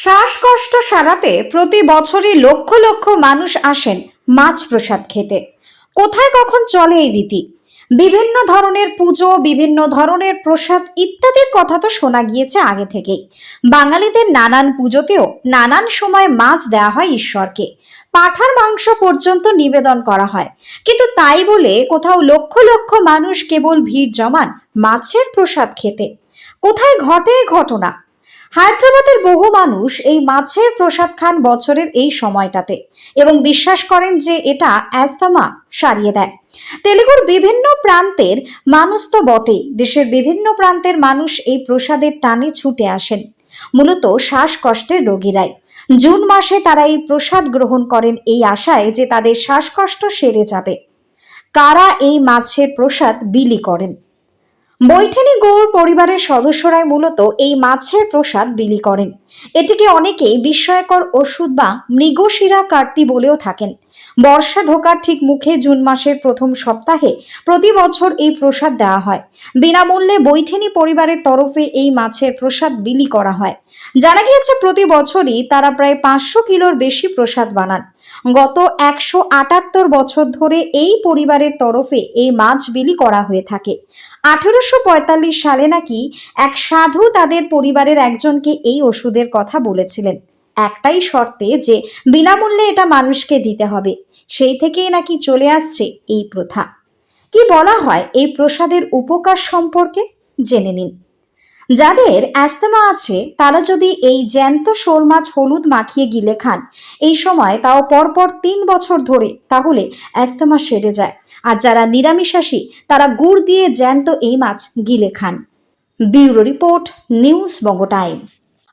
শ্বাসকষ্ট সারাতে প্রতি বছরই লক্ষ লক্ষ মানুষ আসেন মাছ প্রসাদ খেতে। কোথায় কখন চলে এই রীতি? বিভিন্ন ধরনের পুজো, বিভিন্ন ধরনের প্রসাদ ইত্যাদির কথা তো শোনা গিয়েছে আগে থেকেই। বাঙালিদের নানান পুজোতেও নানান সময় মাছ দেওয়া হয় ঈশ্বরকে। পাঠার মাংস পর্যন্ত নিবেদন করা হয়। কিন্তু তাই বলে কোথাও লক্ষ লক্ষ মানুষ কেবল ভিড় জমান মাছের প্রসাদ খেতে। কোথায় ঘটে ঘটনা? হায়দ্রাবাদের বহু মানুষ এই মাছের প্রসাদ খান বছরের এই সময়টাতে এবং বিশ্বাস করেন যে এটা অ্যাস্তমা সারিয়ে দেয়। তেলেগুর বিভিন্ন প্রান্তের মানুষ তো বটেই, দেশের বিভিন্ন প্রান্তের মানুষ এই প্রসাদের টানে ছুটে আসেন। মূলত শ্বাসকষ্টের রোগীরাই। জুন মাসে তারা এই প্রসাদ গ্রহণ করেন এই আশায় যে তাদের শ্বাসকষ্ট সেরে যাবে। কারা এই মাছের প্রসাদ বিলি করেন? বৈঠানি গৌর পরিবারের সদস্যরাই মূলত এই মাছের প্রসাদ বিলি করেন। এটিকে অনেকেই বিস্ময়কর ওষুধ বা মৃগশিরা কার্তি বলেও থাকেন। বর্ষা ঢোকার ঠিক মুখে জুন মাসের প্রথম সপ্তাহে প্রতি বছর এই প্রসাদ দেওয়া হয়। বিনামূল্যে বৈঠেনি পরিবারের তরফে এই মাছের প্রসাদ বিলি করা হয়। জানা গিয়েছে, প্রতি বছরই তারা প্রায় পাঁচশো কিলোর বেশি প্রসাদ বানান। গত একশো আটাত্তর বছর ধরে এই পরিবারের তরফে এই মাছ বিলি করা হয়ে থাকে। আঠেরোশো পঁয়তাল্লিশ সালে নাকি এক সাধু তাদের পরিবারের একজনকে এই ওষুধের কথা বলেছিলেন। একটাই শর্তে যে বিনামূল্যে এটা মানুষকে দিতে হবে। সেই থেকেই নাকি চলে আসছে এই প্রথা। কি বলা হয় এই প্রসাদের উপকার সম্পর্কে? জেনে নিন। যাদের অ্যাস্তমা আছে, তারা যদি এই জ্যান্ত শোল মাছ হলুদ মাখিয়ে গিলে খান, এই সময় তাও পরপর তিন বছর ধরে তাহলে অ্যাস্তমা সেরে যায়। আর যারা নিরামিষাশী, তারা গুড় দিয়ে জ্যান্ত এই মাছ গিলে খান। Bureau report, news Banga time.